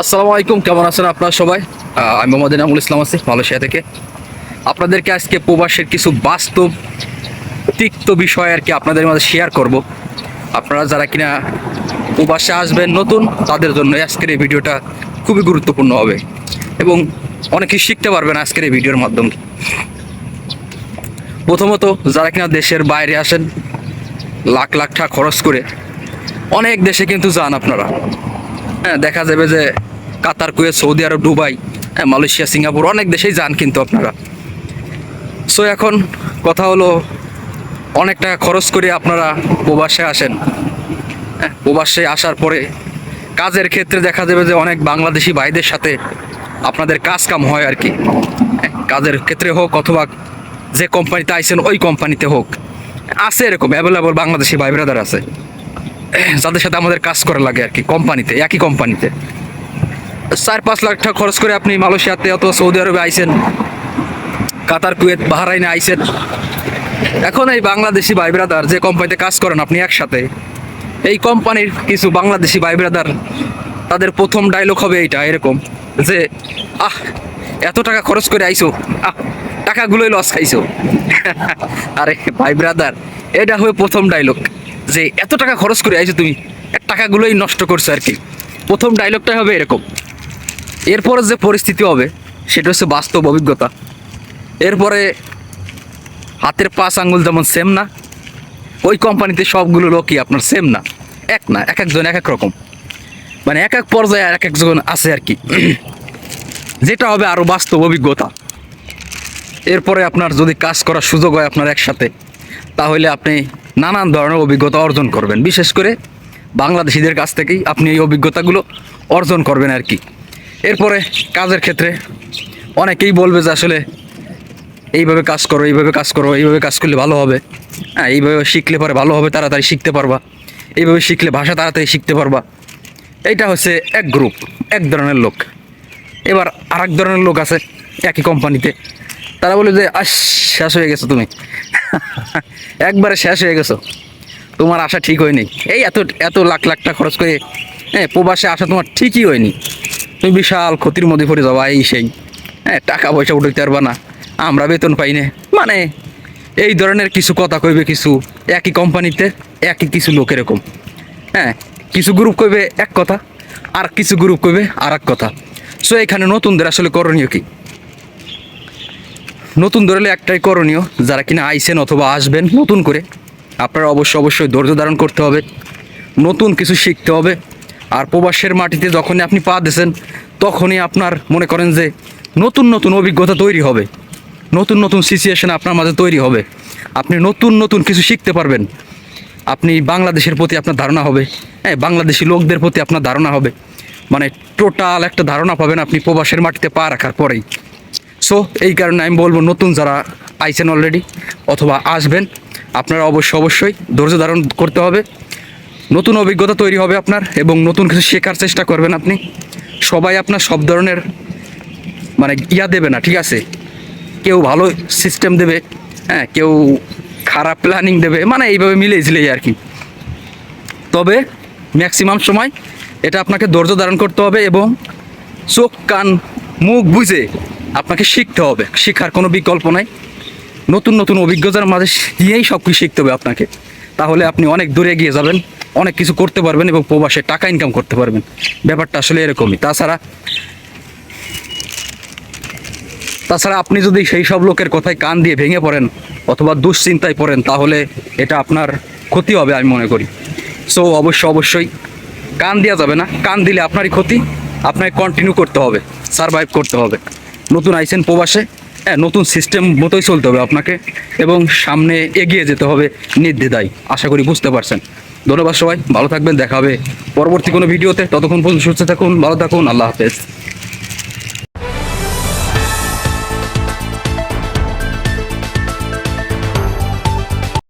আসসালামু আলাইকুম, কেমন আছেন আপনারা সবাই? আমি মোহাম্মদ এনামুল ইসলাম আছি মালয়েশিয়া থেকে। আপনাদেরকে আজকে প্রবাসের কিছু বাস্তব, তিক্ত বিষয় আর কি আপনাদের মাঝে শেয়ার করব। আপনারা যারা কিনা প্রবাসে আসবেন, নতুন, তাদের জন্য আজকের এই ভিডিওটা খুবই গুরুত্বপূর্ণ হবে এবং অনেকে শিখতে পারবেন আজকের এই ভিডিওর মাধ্যমে। প্রথমত, যারা কিনা দেশের বাইরে আসেন, লাখ লাখ টাকা খরচ করে, অনেক দেশে কিন্তু যান আপনারা। হ্যাঁ দেখা যাবে যে Qatar Kuwait Saudi Arab Dubai হ্যাঁ মালয়েশিয়া সিঙ্গাপুর অনেক দেশেই যান কিন্তু আপনারা। সো এখন কথা হলো অনেক টাকা খরচ করে আপনারা প্রবাসে আসেন। হ্যাঁ প্রবাসে আসার পরে কাজের ক্ষেত্রে দেখা যাবে যে অনেক বাংলাদেশি ভাইদের সাথে আপনাদের কাজ কাম হয় আর কি। হ্যাঁ, কাজের ক্ষেত্রে হোক অথবা যে কোম্পানিতে আইসেন ওই কোম্পানিতে হোক। আছে এরকম অ্যাভেলেবল বাংলাদেশি ভাই ব্রাদার আছে। যাদের সাথে আমাদের কাজ করা লাগে আর কি, কোম্পানিতে, একই কোম্পানিতে। চার পাঁচ লাখ টাকা খরচ করে আপনি মালয়েশিয়াতে অথবা সৌদি আরবে আইসেন কাতার, কুয়েত, বাহারাইনে আইসেন এখন এই বাংলাদেশি ভাই ব্রাদার যে কোম্পানিতে কাজ করেন আপনি একসাথে, এই কোম্পানির কিছু বাংলাদেশি ভাই ব্রাদার, তাদের প্রথম ডায়লগ হবে এইটা, এরকম, যে, আহ, এত টাকা খরচ করে আইসো আহ, টাকাগুলোই লস খাইছো। আরে, ভাই ব্রাদার, এটা হবে প্রথম ডায়লগ যে এত টাকা খরচ করে আইছো তুমি টাকাগুলোই নষ্ট করছ আর কি। প্রথম ডায়লগটাই হবে এরকম। এরপরে যে পরিস্থিতি হবে, সেটা হচ্ছে বাস্তব অভিজ্ঞতা। এরপরে হাতের পাঁচ আঙ্গুল যেমন সেম না, ওই কোম্পানিতে সবগুলো লোকই আপনার সেম না। এক না, এক একজন এক এক রকম। মানে এক এক পর্যায়ে আর এক একজন আছে আর কি। যেটা হবে আরও বাস্তব অভিজ্ঞতা। এরপরে আপনার যদি কাজ করার সুযোগ হয় আপনার একসাথে তাহলে আপনি নানান ধরনের অভিজ্ঞতা অর্জন করবেন। বিশেষ করে বাংলাদেশিদের কাছ থেকেই আপনি এই অভিজ্ঞতাগুলো অর্জন করবেন আর কি। এরপরে কাজের ক্ষেত্রে অনেকেই বলবে যে আসলে এইভাবে কাজ করো, এইভাবে কাজ করো, এইভাবে কাজ করলে ভালো হবে। হ্যাঁ এইভাবে শিখলে পরে ভালো হবে, তাড়াতাড়ি শিখতে পারবা। এইভাবে শিখলে ভাষা তাড়াতাড়ি শিখতে পারবা। এইটা হচ্ছে এক গ্রুপ, এক ধরনের লোক। এবার আর ধরনের লোক আছে একই কোম্পানিতে। তারা বলে যে শেষ হয়ে গেছো তুমি। একবারে শেষ হয়ে গেছো। তোমার আশা ঠিক হয়নি। এই এত এত লাখ লাখ টাকা খরচ করে হ্যাঁ প্রবাসে আসা তোমার ঠিকই হয়নি। তুমি বিশাল ক্ষতির মধ্যে পড়ে যাবা এই সেই। হ্যাঁ টাকা পয়সা উঠতে পারবা না। আমরা বেতন পাই না। মানে এই ধরনের কিছু কথা কইবে কিছু একই কোম্পানিতে, একই কিছু লোক এরকম। হ্যাঁ কিছু গ্রুপ কইবে এক কথা, আর কিছু গ্রুপ কইবে আর এক কথা। সো এখানে নতুনদের আসলে করণীয় কি? নতুন ধরলে একটাই করণীয়, যারা কিনা আইসেন অথবা আসবেন নতুন করে, আপনারা অবশ্যই অবশ্যই ধৈর্য ধারণ করতে হবে, নতুন কিছু শিখতে হবে, আর প্রবাসের মাটিতে যখনই আপনি পা দিয়েছেন, তখনই আপনার মনে করেন যে নতুন নতুন অভিজ্ঞতা তৈরি হবে, নতুন নতুন সিচুয়েশন আপনার মাঝে তৈরি হবে, আপনি নতুন নতুন কিছু শিখতে পারবেন, আপনি বাংলাদেশের প্রতি আপনার ধারণা হবে হ্যাঁ বাংলাদেশি লোকদের প্রতি আপনার ধারণা হবে মানে টোটাল একটা ধারণা পাবেন আপনি প্রবাসের মাটিতে পা রাখার পরেই। সো এই কারণে আমি বলব নতুন যারা আইছেন অলরেডি অথবা আসবেন, আপনারা অবশ্যই অবশ্যই ধৈর্য ধারণ করতে হবে। নতুন অভিজ্ঞতা তৈরি হবে আপনার এবং নতুন কিছু শেখার চেষ্টা করবেন আপনি। সবাই আপনার সব ধরনের মানে ইয়া দেবে না, ঠিক আছে? কেউ ভালো সিস্টেম দেবে হ্যাঁ কেউ খারাপ প্ল্যানিং দেবে মানে এইভাবে মিলে ঝিলেই আর কি। তবে ম্যাক্সিমাম সময় এটা আপনাকে ধৈর্য ধারণ করতে হবে এবং চোখ, কান, মুখ বুঝে আপনাকে শিখতে হবে। শেখার কোনো বিকল্প নাই। নতুন নতুন অভিজ্ঞতার মাঝে দিয়েই সব কিছু শিখতে হবে আপনাকে। তাহলে আপনি অনেক দূরে এগিয়ে যাবেন, অনেক কিছু করতে পারবেন এবং প্রবাসে টাকা ইনকাম করতে পারবেন। ব্যাপারটা আসলে এরকমই। তাছাড়া তাছাড়া আপনি যদি সেই সব লোকের কথায় কান দিয়ে ভেঙে পড়েন অথবা দুশ্চিন্তায় পড়েন, তাহলে এটা আপনার ক্ষতি হবে আমি মনে করি। সো অবশ্য অবশ্যই কান দেওয়া যাবে না। কান দিলে আপনারই ক্ষতি, আপনাকে কন্টিনিউ করতে হবে সারভাইভ করতে হবে। নতুন আইসেন প্রবাসে হ্যাঁ নতুন সিস্টেম মতোই চলতে হবে আপনাকে এবং সামনে এগিয়ে যেতে হবে নির্দ্বিধায়। আশা করি বুঝতে পারছেন। ধন্যবাদ সবাই, ভালো থাকবেন দেখাবে পরবর্তী কোনো ভিডিওতে। ততক্ষণ পর্যন্ত সুস্থ থাকুন, ভালো থাকুন, আল্লাহ হাফেজ।